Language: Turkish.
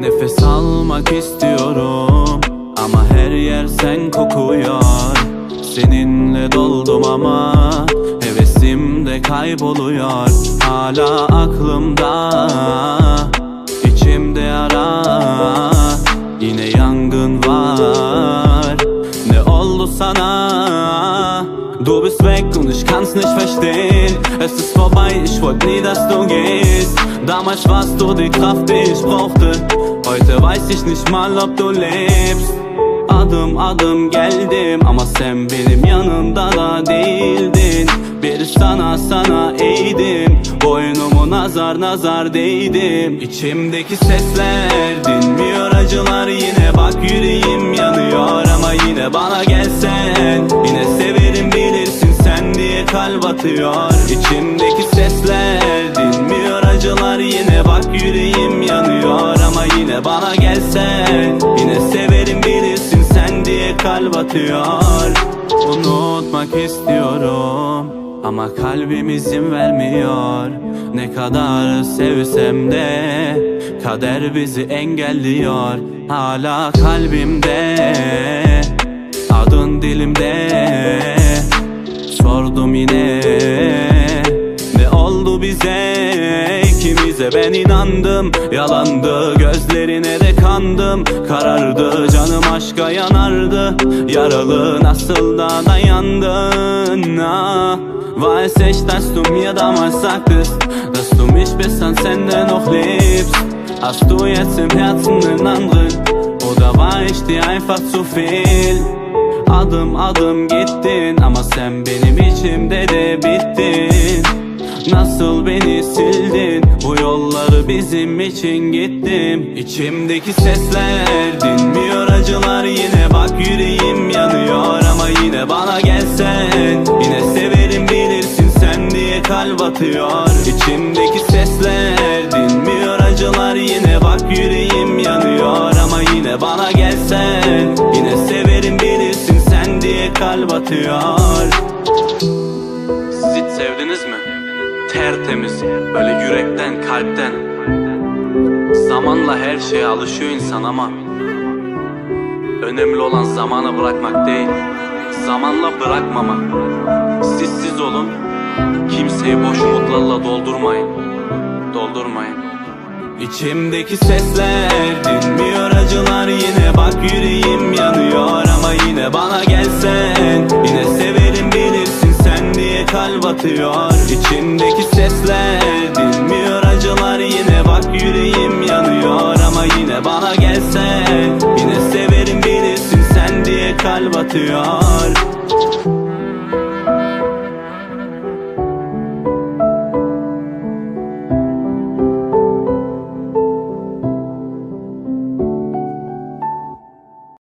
unutmak istiyorum Ama her yer sen kokuyor. Seninle doldum ama Hevesim de kayboluyor. Hala aklımda içimde yara Yine yangın var. Ne oldu sana? Du bist weg und ich kann's nicht verstehen. Es ist vorbei, ich wollte nie, dass du gehst. Damals warst du die Kraft, die ich brauchte Heute weiß ich nicht mal, ob du lebst. Adım adım geldim ama sen benim yanımda da değildin. Bir sana sana eğdim. Boynumu nazar nazar değdim. İçimdeki sesler dinmiyor acılar. Yine bak yüreğim yanıyor ama yine bana gelsen. Yine severim bilirsin sen diye kalp atıyor. İçimdeki sesler dinmiyor acılar Yine bak yüreğim yanıyor ama yine bana gelsen Yine severim bilirsin sen diye kalp atıyor. Unutmak istiyorum ama kalbim izin vermiyor. Ne kadar sevsem de Kader bizi engelliyor. Hala kalbimde Adın dilimde ben inandım. Yalandı gözlerine de kandım. Karardı canım aşka yanardı. Yaralı nasıl da dayandın? Ah. Weiß ich, dass du mir damals sagtest Dass du mich bis ans Ende noch liebst Hast du jetzt im Herzen einen anderen Oder war ich dir einfach zu viel Adım adım gittin ama sen benim içimde de bittin Nasıl beni sildin? Bu yolları bizim için gittim. İçimdeki sesler dinmiyor acılar yine. Bak yüreğim yanıyor Ama yine bana gelsen. Yine severim bilirsin sen diye kalp atıyor. İçimdeki sesler dinmiyor acılar yine. Bak yüreğim yanıyor Ama yine bana gelsen. Yine severim bilirsin sen diye kalp atıyor. Siz hiç sevdiniz mi? Tertemiz, böyle yürekten, kalpten. Zamanla her şeye alışıyor insan ama Önemli olan zamanı bırakmak değil Zamanla bırakmamak. Siz siz olun Kimseyi boş umutlarla doldurmayın Doldurmayın. İçimdeki sesler dinmiyor acılar yine. Bak yüreğim yanıyor ama yine bana gelsen kalp atıyor İçimdeki sesler dinmiyor acılar yine bak yüreğim yanıyor. Ama yine bana gelsen yine severim bilirsin sen diye kalp atıyor